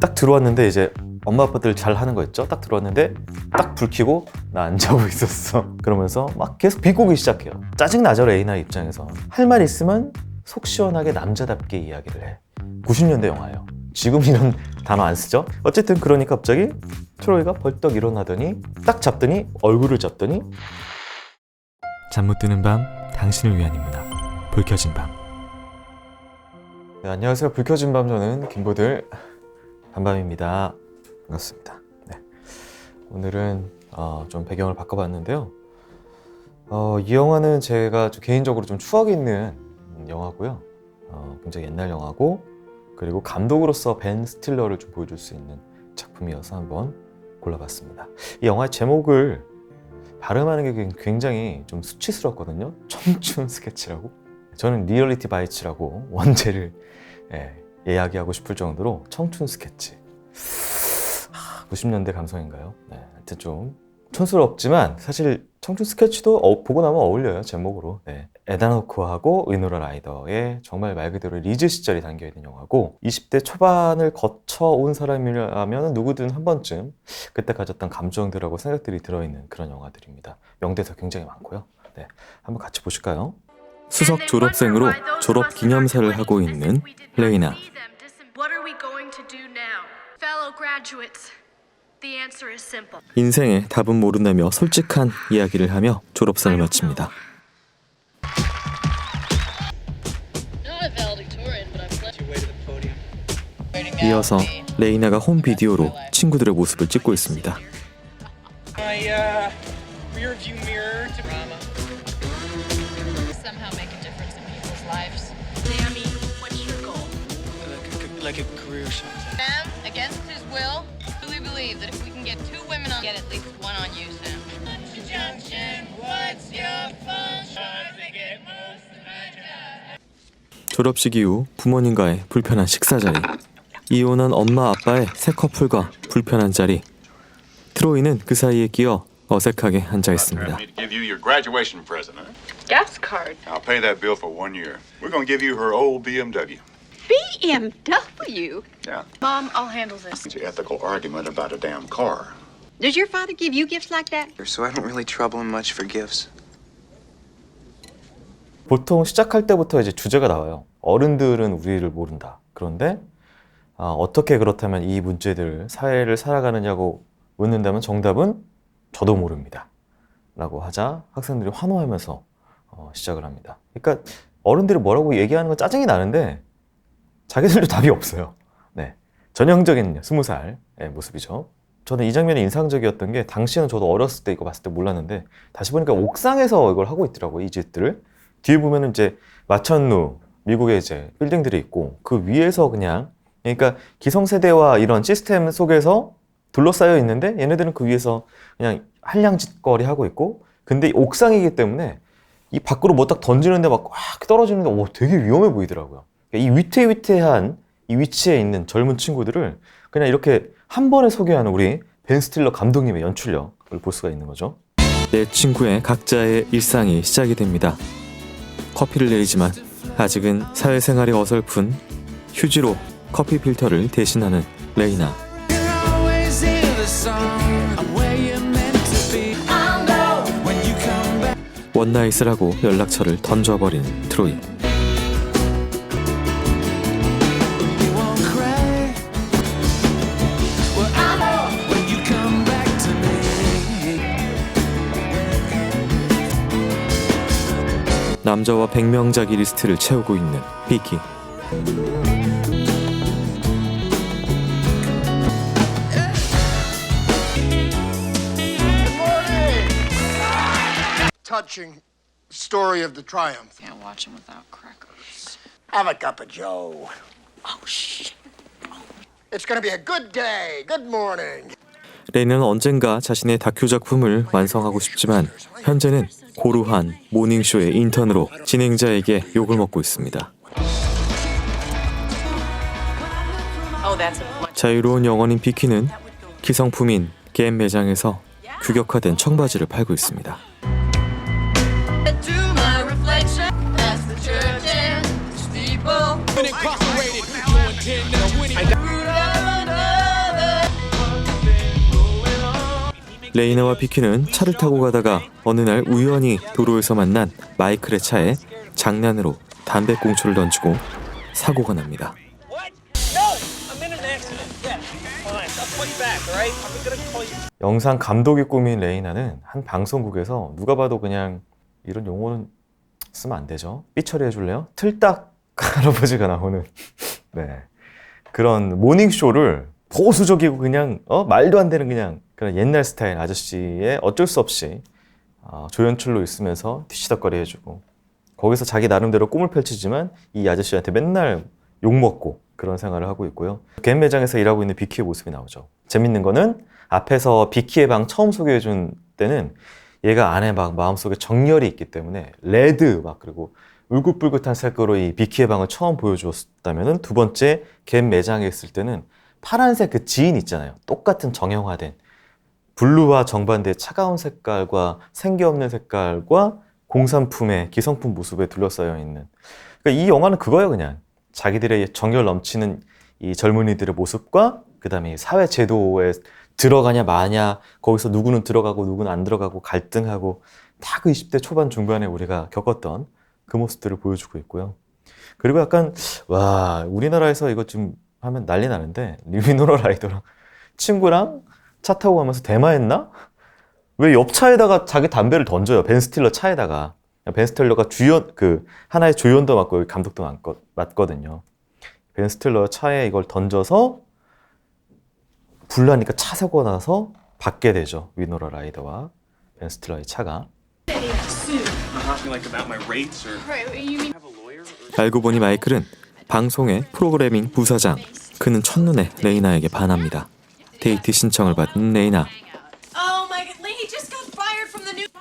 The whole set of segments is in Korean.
딱 들어왔는데 이제 엄마 아빠들 잘 하는 거 있죠? 딱 들어왔는데 딱 불 켜고 나 안 자고 있었어. 그러면서 막 계속 비꼬기 시작해요. 짜증 나죠 레이나 입장에서. 할 말 있으면 속 시원하게 남자답게 이야기를 해. 90년대 영화예요. 지금 이런 단어 안 쓰죠? 어쨌든 그러니까 갑자기 트로이가 벌떡 일어나더니 딱 잡더니 얼굴을 잡더니 잠 못 드는 밤 당신을 위한 인문학 불 켜진 밤 네, 안녕하세요. 불 켜진 밤 저는 김보들 밤밤입니다. 반갑습니다. 네. 오늘은 어, 좀 배경을 바꿔봤는데요. 어, 이 영화는 제가 좀 개인적으로 좀 추억이 있는 영화고요. 어, 굉장히 옛날 영화고 그리고 감독으로서 벤 스틸러를 좀 보여줄 수 있는 작품이어서 한번 골라봤습니다. 이 영화의 제목을 발음하는 게 굉장히 좀 수치스럽거든요. 청춘 스케치라고. 저는 리얼리티 바이츠라고 원제를 예, 이야기하고 싶을 정도로 청춘 스케치. 하, 90년대 감성인가요? 네, 하여튼 좀 촌스럽지만 사실 청춘 스케치도 어, 보고 나면 어울려요 제목으로. 네. 에다노크하고 위노라 라이더의 정말 말 그대로 리즈 시절이 담겨 있는 영화고 20대 초반을 거쳐온 사람이라면 누구든 한 번쯤 그때 가졌던 감정들하고 생각들이 들어있는 그런 영화들입니다. 명대사 굉장히 많고요. 네, 한번 같이 보실까요? 수석 졸업생으로 졸업 기념사를 하고 있는 레이나 What are we going to do now? Fellow graduates, the answer is simple. 인생의 답은 모른다며 솔직한 이야기를 하며 졸업사를 마칩니다. 이어서 레이나가 홈 비디오로 친구들의 모습을 찍고 있습니다. On you, Sam. Junction, what's your function? To get most of my job. 졸업식 이후 부모님과의 불편한 식사 자리, 이혼한 엄마 아빠의 새 커플과 불편한 자리. 트로이는 그 사이에 끼어 어색하게 앉아 I 있습니다. need to give you your graduation present. Huh? Gas card. I'll pay that bill for one year. We're going to give you her old BMW. BMW? Yeah. Mom, I'll handle this. It's an ethical argument about a damn car. Does your father give you gifts like that? So I don't really trouble him much for gifts. 보통 시작할 때부터 이제 주제가 나와요. 어른들은 우리를 모른다. 그런데 아, 어떻게 그렇다면 이 문제들 사회를 살아가느냐고 묻는다면 정답은 저도 모릅니다. 라고 하자 학생들이 환호하면서 어, 시작을 합니다. 그러니까 어른들이 뭐라고 얘기하는 건 짜증이 나는데 자기들도 답이 없어요. 네. 전형적인 스무 살의 모습이죠. 저는 이 장면이 인상적이었던 게 당시에는 저도 어렸을 때 이거 봤을 때 몰랐는데 다시 보니까 옥상에서 이걸 하고 있더라고요. 이 짓들을. 뒤에 보면은 이제 마천루 미국의 이제 빌딩들이 있고 그 위에서 그냥 그러니까 기성세대와 이런 시스템 속에서 둘러싸여 있는데 얘네들은 그 위에서 그냥 한량짓거리 하고 있고 근데 이 옥상이기 때문에 이 밖으로 뭐 딱 던지는데 막꽉 떨어지는데 오 되게 위험해 보이더라고요. 이 위태위태한 이 위치에 있는 젊은 친구들을 그냥 이렇게 한 번에 소개하는 우리 벤 스틸러 감독님의 연출력을 볼 수가 있는 거죠. 내 친구의 각자의 일상이 시작이 됩니다. 커피를 내리지만 아직은 사회생활이 어설픈 휴지로 커피 필터를 대신하는 레이나. 원나잇을 하고 연락처를 던져버리는 트로이. 남자와 백명자기 리스트를 채우고 있는 비키. touching story of the triumph. Can't watch him without crackers. Have a cup of Joe. Oh, shit. It's going to be a good day. Good morning. 레이는 언젠가 자신의 다큐 작품을 완성하고 싶지만 현재는 고루한 모닝쇼의 인턴으로 진행자에게 욕을 먹고 있습니다. 자유로운 영혼인 비키는 기성품인 게임 매장에서 규격화된 청바지를 팔고 있습니다. 레이나와 비키는 차를 타고 가다가 어느 날 우연히 도로에서 만난 마이클의 차에 장난으로 담배꽁초를 던지고 사고가 납니다. 영상 감독이 꾸민 레이나는 한 방송국에서 누가 봐도 그냥 이런 용어는 쓰면 안 되죠. 삐 처리해 줄래요? 틀딱 할아버지가 나오는 네 그런 모닝 쇼를 보수적이고 그냥 어 말도 안 되는 그냥 그런 옛날 스타일 아저씨의 어쩔 수 없이 어, 조연출로 있으면서 뒤치덕거리 해주고 거기서 자기 나름대로 꿈을 펼치지만 이 아저씨한테 맨날 욕먹고 그런 생활을 하고 있고요. 갬 매장에서 일하고 있는 비키의 모습이 나오죠. 재밌는 거는 앞에서 비키의 방 처음 소개해준 때는 얘가 안에 막 마음속에 정열이 있기 때문에 레드 막 그리고 울긋불긋한 색으로 이 비키의 방을 처음 보여주었다면은 두 번째 갬 매장에 있을 때는 파란색 그 지인 있잖아요. 똑같은 정형화된 블루와 정반대의 차가운 색깔과 생기 없는 색깔과 공산품의 기성품 모습에 둘러싸여 있는. 그러니까 이 영화는 그거예요, 그냥. 자기들의 정열 넘치는 이 젊은이들의 모습과 그다음에 이 사회 제도에 들어가냐 마냐 거기서 누구는 들어가고 누구는 안 들어가고 갈등하고 다 그 20대 초반 중반에 우리가 겪었던 그 모습들을 보여주고 있고요. 그리고 약간 와 우리나라에서 이거 좀 하면 난리 나는데 리미노라 라이더랑 친구랑 차 타고 가면서 대마했나? 왜 옆 차에다가 자기 담배를 던져요? 벤 스틸러 차에다가. 벤 스틸러가 주연 그 하나의 조연도 맡고 감독도 맡거, 맡거든요. 벤 스틸러 차에 이걸 던져서 불나니까 차 사고 나서 받게 되죠. 위노라 라이더와 벤 스틸러의 차가. 알고 보니 마이클은 방송의 프로그래밍 부사장. 그는 첫눈에 레이나에게 반합니다. 데이트 신청을 받은 레이나. Oh.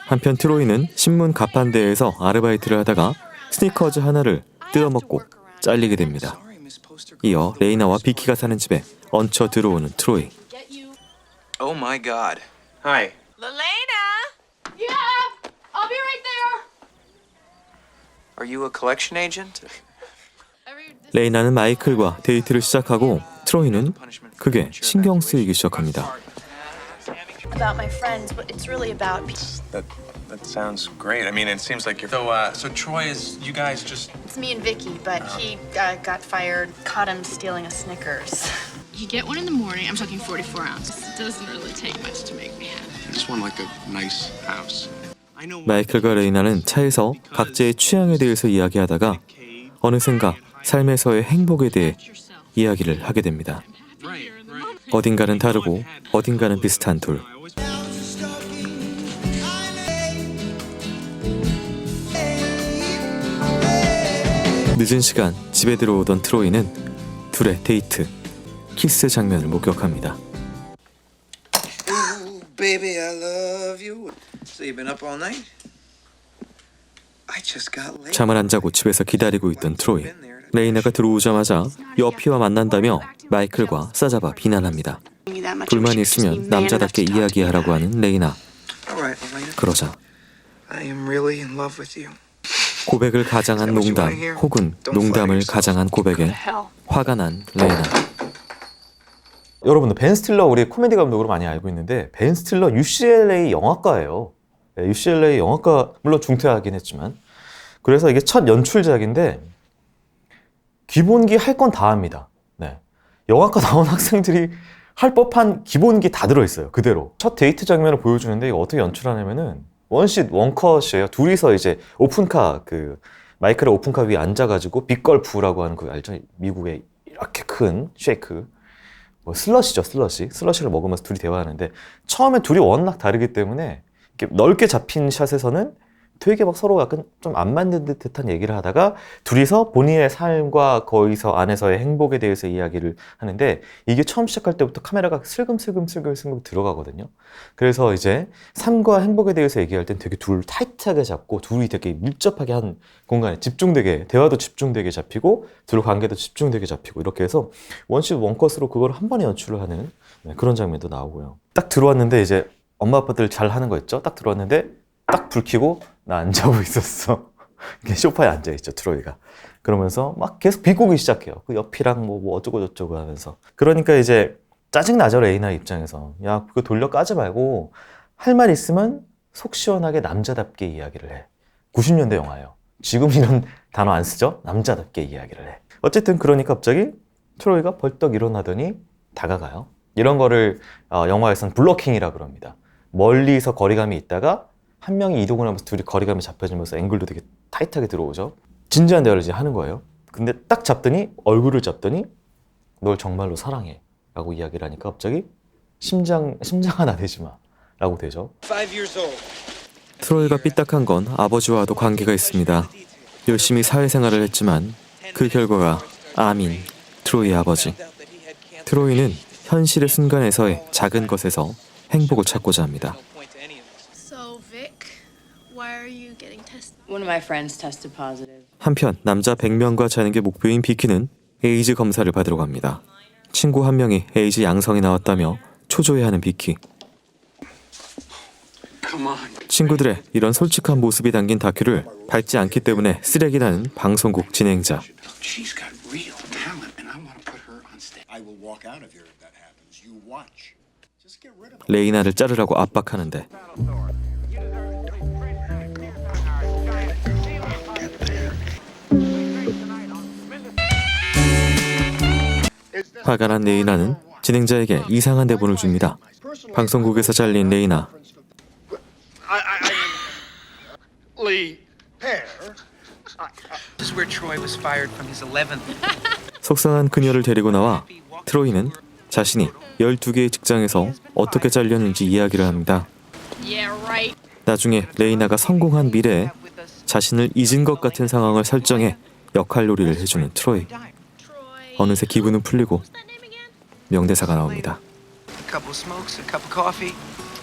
한편 트로이는 신문 가판대에서 아르바이트를 하다가 스니커즈 하나를 뜯어먹고 잘리게 됩니다. 이어 레이나와 비키가 사는 집에 얹혀 들어오는 트로이. Oh my god. Hi. Lelena! Yeah! I'll be right there! Are you a collection agent? 레이나는 마이클과 데이트를 시작하고 트로이는 그게 신경 쓰이기 시작합니다. About my friends, but it's really about. That that sounds great. I mean, it seems like you're. So, uh, so Troy is you guys just. It's me and Vicky, but he uh, got fired. Caught him stealing a Snickers. You get one in the morning. I'm talking 44 ounces. It doesn't really take much to make me happy. I just want like a nice house. 마이클과 레이나는 차에서 각자의 취향에 대해서 이야기하다가 어느샌가 삶에서의 행복에 대해 이야기를 하게 됩니다. 어딘가는 다르고 어딘가는 비슷한 둘. 늦은 시간 집에 들어오던 트로이는 둘의 데이트, 키스 장면을 목격합니다. Ooh, baby, I love you. So you've been up all night? I just got late. 잠을 안 자고 집에서 기다리고 있던 트로이. 레이나가 들어오자마자 여피와 만난다며 마이클과 싸잡아 비난합니다. 불만이 있으면 남자답게 이야기하라고 하는 레이나. 그러자. 고백을 가장한 농담 혹은 농담을 가장한 고백에 화가 난 레이나. 여러분들 벤 스틸러 우리 코미디 감독으로 많이 알고 있는데 벤 스틸러 UCLA 영화과예요. 네, UCLA 영화과 물론 중퇴하긴 했지만 그래서 이게 첫 연출작인데 기본기 할 건 다 합니다. 네. 영화과 나온 학생들이 할 법한 기본기 다 들어있어요. 그대로. 첫 데이트 장면을 보여주는데 이거 어떻게 연출하냐면은 원쉿 원컷이에요. 둘이서 이제 오픈카 그 마이크를 오픈카 위에 앉아가지고 빅걸프라고 하는 그 알죠? 미국의 이렇게 큰 쉐이크 뭐 슬러시죠 슬러시 슬러시를 먹으면서 둘이 대화하는데 처음에 둘이 워낙 다르기 때문에 넓게 잡힌 샷에서는 되게 막 서로 약간 좀 안 맞는 듯한 얘기를 하다가 둘이서 본인의 삶과 거기서 안에서의 행복에 대해서 이야기를 하는데 이게 처음 시작할 때부터 카메라가 슬금슬금 슬금슬금 들어가거든요. 그래서 이제 삶과 행복에 대해서 얘기할 땐 되게 둘 타이트하게 잡고 둘이 되게 밀접하게 한 공간에 집중되게 대화도 집중되게 잡히고 둘 관계도 집중되게 잡히고 이렇게 해서 원시 원컷으로 그걸 한 번에 연출을 하는 네, 그런 장면도 나오고요. 딱 들어왔는데 이제 엄마 아빠들 잘 하는 거 있죠? 딱 들어왔는데 딱 불 켜고 나 안 자고 있었어. 소파에 앉아 있죠 트로이가. 그러면서 막 계속 비꼬기 시작해요. 그 옆이랑 뭐, 뭐 어쩌고 저쩌고 하면서. 그러니까 이제 짜증 나죠 레이나 입장에서. 야 그거 돌려 까지 말고 할 말 있으면 속 시원하게 남자답게 이야기를 해. 90년대 영화예요. 지금 이런 단어 안 쓰죠? 남자답게 이야기를 해. 어쨌든 그러니까 갑자기 트로이가 벌떡 일어나더니 다가가요. 이런 거를 어, 영화에서는 블러킹이라 그럽니다. 멀리서 거리감이 있다가 한 명이 이동을 하면서 둘이 거리감이 잡혀지면서 앵글도 되게 타이트하게 들어오죠. 진지한 대화를 이제 하는 거예요. 근데 딱 잡더니 얼굴을 잡더니 널 정말로 사랑해 라고 이야기를 하니까 갑자기 심장 심장 하나 내지 마 라고 되죠. 트로이가 삐딱한 건 아버지와도 관계가 있습니다. 열심히 사회생활을 했지만 그 결과가 아민, 트로이의 아버지. 트로이는 현실의 순간에서의 작은 것에서 행복을 찾고자 합니다. So, Vic, why are you getting tested? One of my friends tested positive. 한편 남자 100명과 자는 게 목표인 비키는 에이즈 검사를 받으러 갑니다. 친구 한 명이 에이즈 양성이 나왔다며 초조해하는 비키. 친구들의 이런 솔직한 모습이 담긴 다큐를 밟지 않기 때문에 쓰레기라는 방송국 진행자. She's got real talent, and I want to put her on stage. I will walk out of here if that happens. You watch. Just get rid of her. 레이나를 자르라고 압박하는데 화가 난 레이나는 진행자에게 이상한 대본을 줍니다. 방송국에서 잘린 레이나 I, I, I, Lee Pear. This is where Troy was fired from his 11th. 속상한 그녀를 데리고 나와 트로이는 자신이 12개의 직장에서 어떻게 잘렸는지 이야기를 합니다. 나중에 레이나가 성공한 미래에 자신을 잊은 것 같은 상황을 설정해 역할 놀이를 해주는 트로이. 어느새 기분은 풀리고? 명대사가 나옵니다. A couple of smokes, a cup of coffee,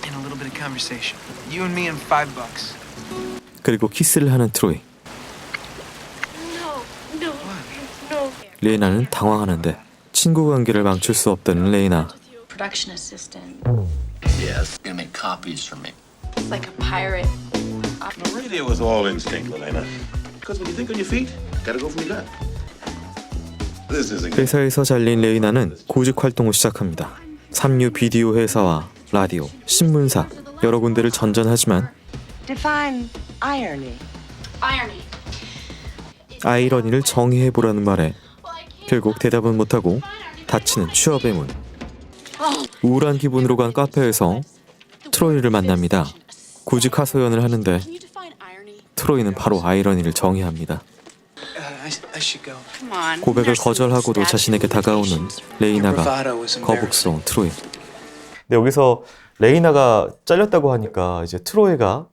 and a little bit of conversation. You and me and five bucks. 그리고 키스를 하는 트로이. No, no, no. 레이나는 당황하는데 친구 관계를 망칠 수 없다는 레이나. Production assistant. Yes. Gonna make copies for me. Like a pirate. The radio was all instinct, Elena. Because when you think on your feet, gotta go from your gut. 회사에서 잘린 레이나는 구직 활동을 시작합니다. 삼류 비디오 회사와 라디오, 신문사 여러 군데를 전전하지만 Define irony. Irony. 아이러니를 정의해 보라는 말에 결국 대답은 못하고 닫히는 취업의 문. 우울한 기분으로 간 카페에서 트로이를 만납니다. 구직 하소연을 하는데? 트로이는 바로 아이러니를 정의합니다. Uh, I, I should go. Come on. 고백을 거절하고도 자신에게 다가오는 레이나가. 거북스러운 트로이. 근데 여기서 레이나가 잘렸다고 하니까 이제 트로이가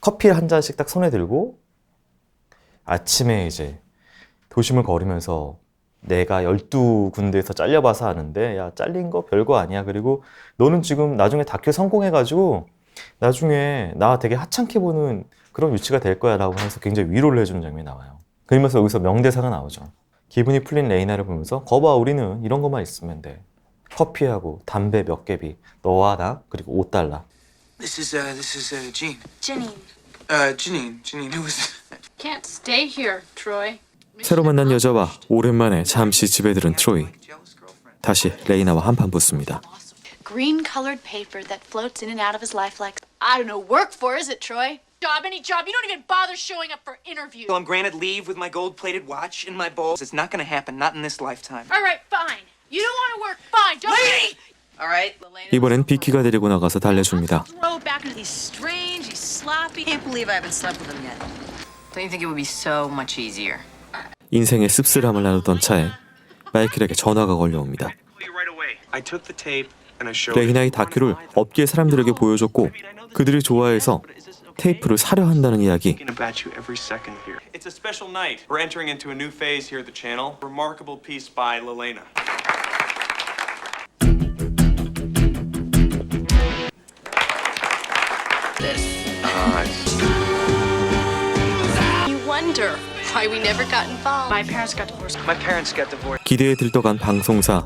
커피 한 잔씩 딱 손에 들고 아침에 이제 도심을 걸으면서 내가 12군데에서 잘려봐서 아는데 야 잘린 거 별거 아니야 그리고 너는 지금 나중에 다큐 성공해가지고 나중에 나 되게 하찮게 보는 그런 위치가 될 거야 라고 해서 굉장히 위로를 해주는 장면이 나와요 그러면서 여기서 명대사가 나오죠 기분이 풀린 레이나를 보면서 거봐 우리는 이런 것만 있으면 돼 커피하고 담배 몇 개비 너와 나 그리고 5달러 This is uh, this is uh, Jean. Janine. Uh, Janine. Janine, who was? Can't stay here, Troy. 새로 만난 여자와 오랜만에 잠시 집에 들은 트로이. Jealous girlfriend. 다시 레이나와 한판 붙습니다. Green colored paper that floats in and out of his life like I don't know, work for is it, Troy? Job, any job. You don't even bother showing up for interviews. Well, I'm granted leave with my gold-plated watch and my bowls. It's not gonna happen. Not in this lifetime. All right, fine. You don't want to work, fine. Don't Lady! All right. 이번엔 비키가 데리고 나가서 달래줍니다. Throw back into these strange, he's sloppy. Can't believe I haven't slept with him yet. Don't you think it would be so much easier? 인생의 씁쓸함을 나누던 차에 마이클에게 전화가 걸려옵니다. I took the tape and I showed 레이나의 다큐를 업계 사람들에게 보여줬고 그들이 좋아해서 테이프를 사려 한다는 이야기. thinking about you every second here. It's a special night. We're entering into a new phase here at the channel. Remarkable piece by Lelena. You wonder why we never got involved. My parents got divorced. My parents got divorced. 기대에 들떠간 방송사.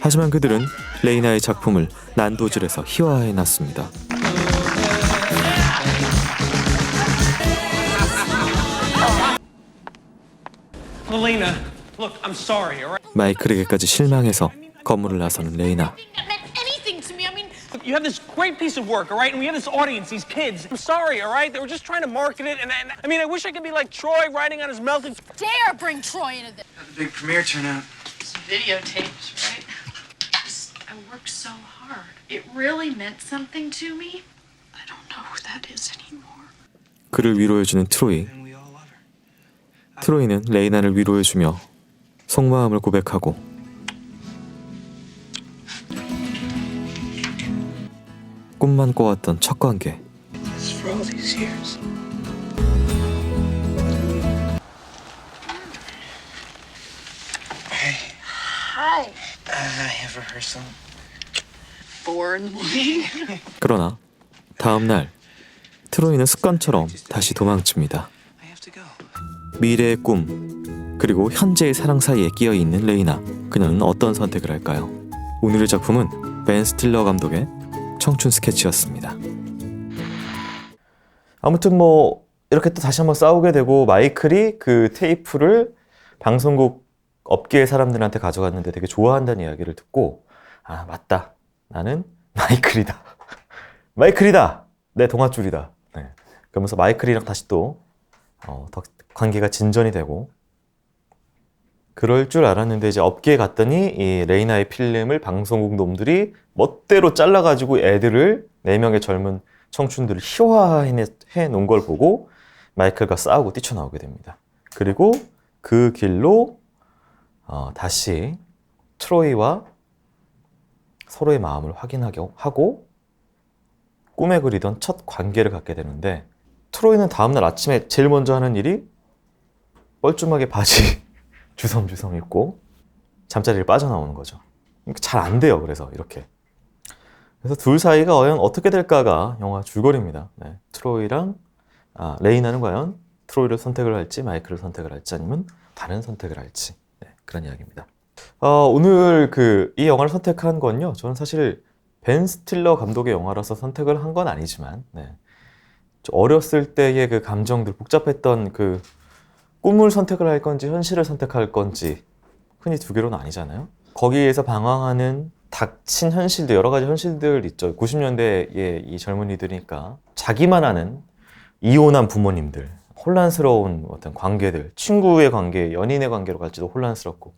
하지만 그들은 레이나의 작품을 난도질에서 희화해 놨습니다. Lelena, look, I'm sorry, all right? 마이클에게까지 실망해서 건물을 나서는 레이나. That meant anything to me. I mean, You have this great piece of work, all right? And we have this audience, these kids. I'm sorry, all right? They were just trying to market it. And, and I mean, I wish I could be like Troy riding on his melting. Dare bring Troy into this. How the big premiere turn out? It's videotaped, right? I worked so hard. It really meant something to me. I don't know who that is anymore. 그를 위로해주는 트로이. 트로이는 레이나를 위로해주며 속마음을 고백하고 꿈만 꿔왔던 첫 관계. Uh. 그러나 다음 날 트로이는 습관처럼 다시 도망칩니다. 미래의 꿈 그리고 현재의 사랑 사이에 끼어 있는 레이나. 그녀는 어떤 선택을 할까요? 오늘의 작품은 벤 스틸러 감독의 청춘 스케치였습니다. 아무튼 뭐 이렇게 또 다시 한번 싸우게 되고 마이클이 그 테이프를 방송국 업계의 사람들한테 가져갔는데 되게 좋아한다는 이야기를 듣고 아 맞다 나는 마이클이다 마이클이다 내 동아줄이다 네. 그러면서 마이클이랑 다시 또 어, 더 관계가 진전이 되고 그럴 줄 알았는데 이제 업계에 갔더니 이 레이나의 필름을 방송국 놈들이 멋대로 잘라가지고 애들을 네 명의 젊은 청춘들을 희화해 놓은 걸 보고 마이클과 싸우고 뛰쳐나오게 됩니다. 그리고 그 길로 어, 다시 트로이와 서로의 마음을 확인하게 하고 꿈에 그리던 첫 관계를 갖게 되는데 트로이는 다음날 아침에 제일 먼저 하는 일이 뻘쭘하게 바지 주섬주섬 입고 잠자리를 빠져나오는 거죠. 잘안 돼요. 그래서 이렇게. 그래서 둘 사이가 과연 어떻게 될까가 영화 줄거리입니다. 네. 트로이랑 아, 레이나는 과연 트로이를 선택을 할지 마이클을 선택을 할지 아니면 다른 선택을 할지 네, 그런 이야기입니다. 어, 오늘 그 이 영화를 선택한 건요. 저는 사실 벤 스틸러 감독의 영화라서 선택을 한 건 아니지만 네. 좀 어렸을 때의 그 감정들 복잡했던 그 꿈을 선택을 할 건지 현실을 선택할 건지 흔히 두 개로 나뉘잖아요. 거기에서 방황하는 닥친 현실들 여러 가지 현실들 있죠. 90년대의 이 젊은이들이니까 자기만 아는 이혼한 부모님들, 혼란스러운 어떤 관계들, 친구의 관계, 연인의 관계로 갈지도 혼란스럽고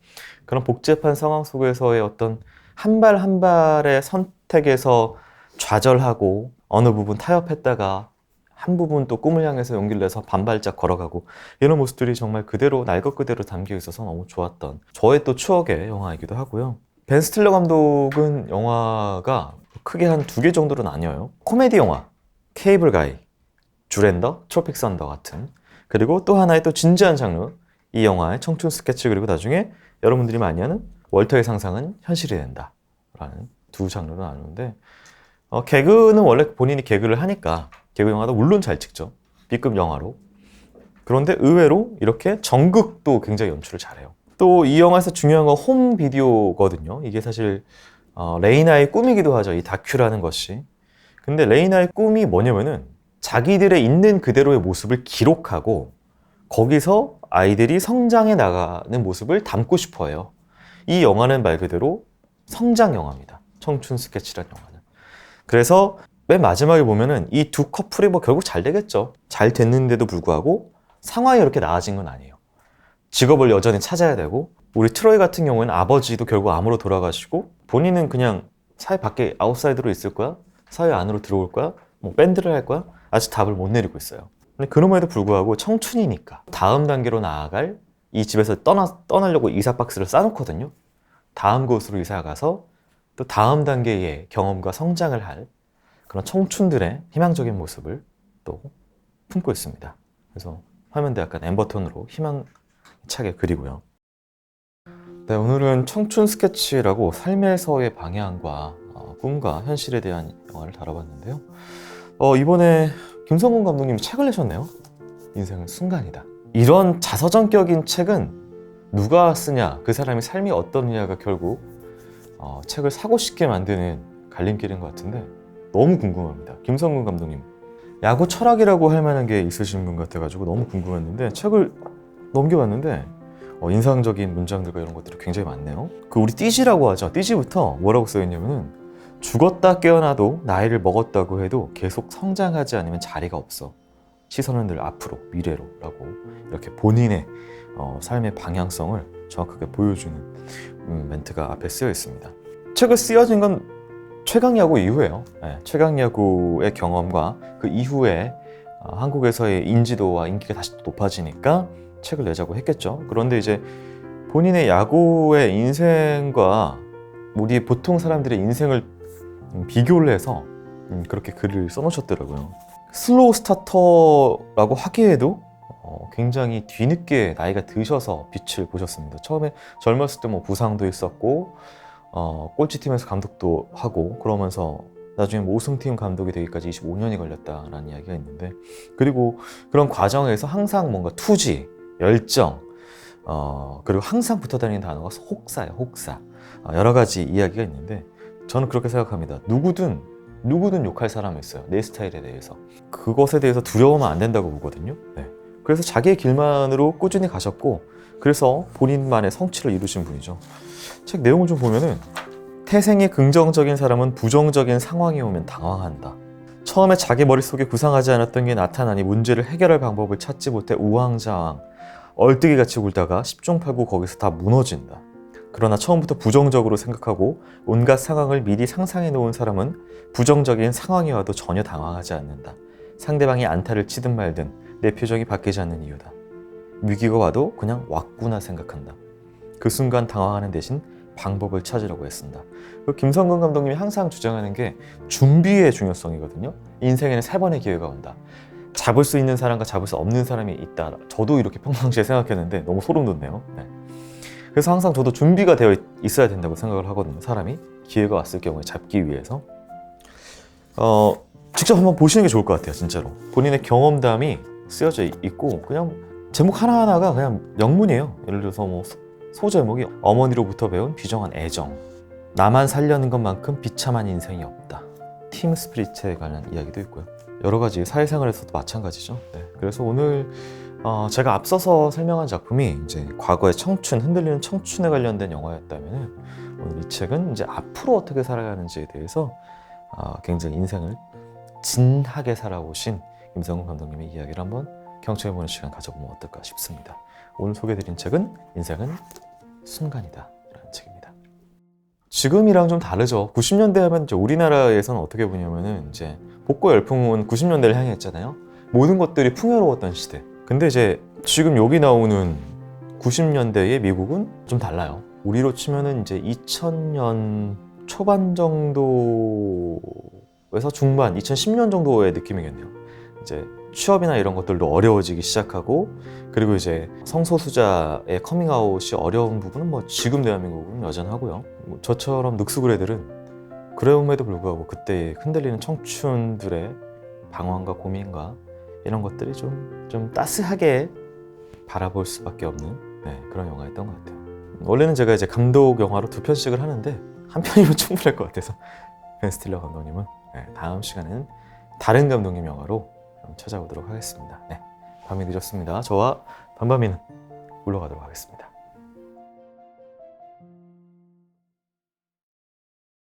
그런 복잡한 상황 속에서의 어떤 한 발 한 발의 선택에서 좌절하고 어느 부분 타협했다가 한 부분 또 꿈을 향해서 용기를 내서 반발짝 걸어가고 이런 모습들이 정말 그대로 날 것 그대로 담겨 있어서 너무 좋았던 저의 또 추억의 영화이기도 하고요. 벤 스틸러 감독은 영화가 크게 한 두 개 정도로 나뉘어요. 코미디 영화, 케이블 가이, 주랜더, 트로픽 선더 같은 그리고 또 하나의 또 진지한 장르 이 영화의 청춘 스케치 그리고 나중에 여러분들이 많이 하는 월터의 상상은 현실이 된다 라는 두 장르로 나누는데 어, 개그는 원래 본인이 개그를 하니까 개그 영화도 물론 잘 찍죠 B급 영화로 그런데 의외로 이렇게 정극도 굉장히 연출을 잘해요 또 이 영화에서 중요한 건 홈 비디오거든요 이게 사실 어, 레이나의 꿈이기도 하죠 이 다큐라는 것이 근데 레이나의 꿈이 뭐냐면은 자기들의 있는 그대로의 모습을 기록하고 거기서 아이들이 성장해 나가는 모습을 담고 싶어 해요. 이 영화는 말 그대로 성장 영화입니다. 청춘 스케치라는 영화는. 그래서 맨 마지막에 보면은 이 두 커플이 뭐 결국 잘 되겠죠. 잘 됐는데도 불구하고 상황이 이렇게 나아진 건 아니에요. 직업을 여전히 찾아야 되고 우리 트로이 같은 경우에는 아버지도 결국 암으로 돌아가시고 본인은 그냥 사회 밖에 아웃사이더로 있을 거야? 사회 안으로 들어올 거야? 뭐 밴드를 할 거야? 아직 답을 못 내리고 있어요. 근데 그럼에도 불구하고 청춘이니까 다음 단계로 나아갈 이 집에서 떠나, 떠나려고 이사 박스를 싸놓거든요. 다음 곳으로 이사 가서 또 다음 단계의 경험과 성장을 할 그런 청춘들의 희망적인 모습을 또 품고 있습니다. 그래서 화면도 약간 엠버톤으로 희망차게 그리고요. 네, 오늘은 청춘 스케치라고 삶에서의 방향과 어, 꿈과 현실에 대한 영화를 다뤄봤는데요. 어, 이번에 김성훈 감독님이 책을 내셨네요. 인생은 순간이다. 이런 자서전격인 책은 누가 쓰냐, 그 사람의 삶이 어떠느냐가 결국 어, 책을 사고 싶게 만드는 갈림길인 것 같은데 너무 궁금합니다. 김성근 감독님. 야구 철학이라고 할 만한 게 있으신 분 같아가지고 너무 궁금했는데 책을 넘겨봤는데 어, 인상적인 문장들과 이런 것들이 굉장히 많네요. 그 우리 띠지라고 하죠. 띠지부터 뭐라고 써있냐면은 죽었다 깨어나도 나이를 먹었다고 해도 계속 성장하지 않으면 자리가 없어. 시선은 늘 앞으로, 미래로라고 이렇게 본인의 어, 삶의 방향성을 정확하게 보여주는 음, 멘트가 앞에 쓰여 있습니다. 책을 쓰여진 건 최강야구 이후에요. 네, 최강야구의 경험과 그 이후에 어, 한국에서의 인지도와 인기가 다시 높아지니까 책을 내자고 했겠죠. 그런데 이제 본인의 야구의 인생과 우리 보통 사람들의 인생을 음, 비교를 해서 음, 그렇게 글을 써놓으셨더라고요. 슬로우 스타터라고 하기에도 어, 굉장히 뒤늦게 나이가 드셔서 빛을 보셨습니다. 처음에 젊었을 때 뭐 부상도 있었고 어, 꼴찌팀에서 감독도 하고 그러면서 나중에 뭐 우승팀 감독이 되기까지 25년이 걸렸다라는 이야기가 있는데 그리고 그런 과정에서 항상 뭔가 투지, 열정 어, 그리고 항상 붙어 다니는 단어가 혹사예요, 혹사. 어, 여러 가지 이야기가 있는데 저는 그렇게 생각합니다. 누구든 누구든 욕할 사람이 있어요. 내 스타일에 대해서. 그것에 대해서 두려워하면 안 된다고 보거든요. 네. 그래서 자기의 길만으로 꾸준히 가셨고 그래서 본인만의 성취를 이루신 분이죠. 책 내용을 좀 보면은 태생이 긍정적인 사람은 부정적인 상황이 오면 당황한다. 처음에 자기 머릿속에 구상하지 않았던 게 나타나니 문제를 해결할 방법을 찾지 못해 우왕좌왕 얼뜨기같이 굴다가 10중 8구 거기서 다 무너진다. 그러나 처음부터 부정적으로 생각하고 온갖 상황을 미리 상상해 놓은 사람은 부정적인 상황이 와도 전혀 당황하지 않는다. 상대방이 안타를 치든 말든 내 표정이 바뀌지 않는 이유다. 위기가 와도 그냥 왔구나 생각한다. 그 순간 당황하는 대신 방법을 찾으려고 애쓴다. 그 김성근 감독님이 항상 주장하는 게 준비의 중요성이거든요. 인생에는 세 번의 기회가 온다. 잡을 수 있는 사람과 잡을 수 없는 사람이 있다. 저도 이렇게 평상시에 생각했는데 너무 소름 돋네요. 네. 그래서 항상 저도 준비가 되어 있- 있어야 된다고 생각을 하거든요. 사람이 기회가 왔을 경우에 잡기 위해서. 어, 직접 한번 보시는 게 좋을 것 같아요. 진짜로. 본인의 경험담이 쓰여져 있- 있고 그냥 제목 하나하나가 그냥 영문이에요. 예를 들어서 뭐 소- 소제목이 어머니로부터 배운 비정한 애정. 나만 살려는 것만큼 비참한 인생이 없다. 팀 스피릿에 관한 이야기도 있고요. 여러 가지 사회생활에서도 마찬가지죠. 네. 그래서 오늘 어, 제가 앞서서 설명한 작품이 이제 과거의 청춘, 흔들리는 청춘에 관련된 영화였다면 오늘 이 책은 이제 앞으로 어떻게 살아가는지에 대해서 어, 굉장히 인생을 진하게 살아오신 김성훈 감독님의 이야기를 한번 경청해보는 시간 가져보면 어떨까 싶습니다. 오늘 소개해드린 책은 인생은 순간이다 라는 책입니다. 지금이랑 좀 다르죠. 90년대 하면 이제 우리나라에서는 어떻게 보냐면은 이제 복고 열풍은 90년대를 향해 했잖아요. 모든 것들이 풍요로웠던 시대. 근데 이제 지금 여기 나오는 90년대의 미국은 좀 달라요. 우리로 치면은 이제 2000년 초반 정도에서 중반, 2010년 정도의 느낌이겠네요. 이제 취업이나 이런 것들도 어려워지기 시작하고 그리고 이제 성소수자의 커밍아웃이 어려운 부분은 뭐 지금 대한민국은 여전하고요. 뭐 저처럼 늑수글 애들은 그래움에도 불구하고 그때 흔들리는 청춘들의 방황과 고민과 이런 것들이 좀, 좀 따스하게 바라볼 수밖에 없는 네, 그런 영화였던 것 같아요. 원래는 제가 이제 감독 영화로 두 편씩을 하는데 한 편이면 충분할 것 같아서 벤 스틸러 감독님은 네, 다음 시간에는 다른 감독님 영화로 좀 찾아오도록 하겠습니다. 네, 밤이 늦었습니다. 저와 밤밤이는 물러가도록 하겠습니다.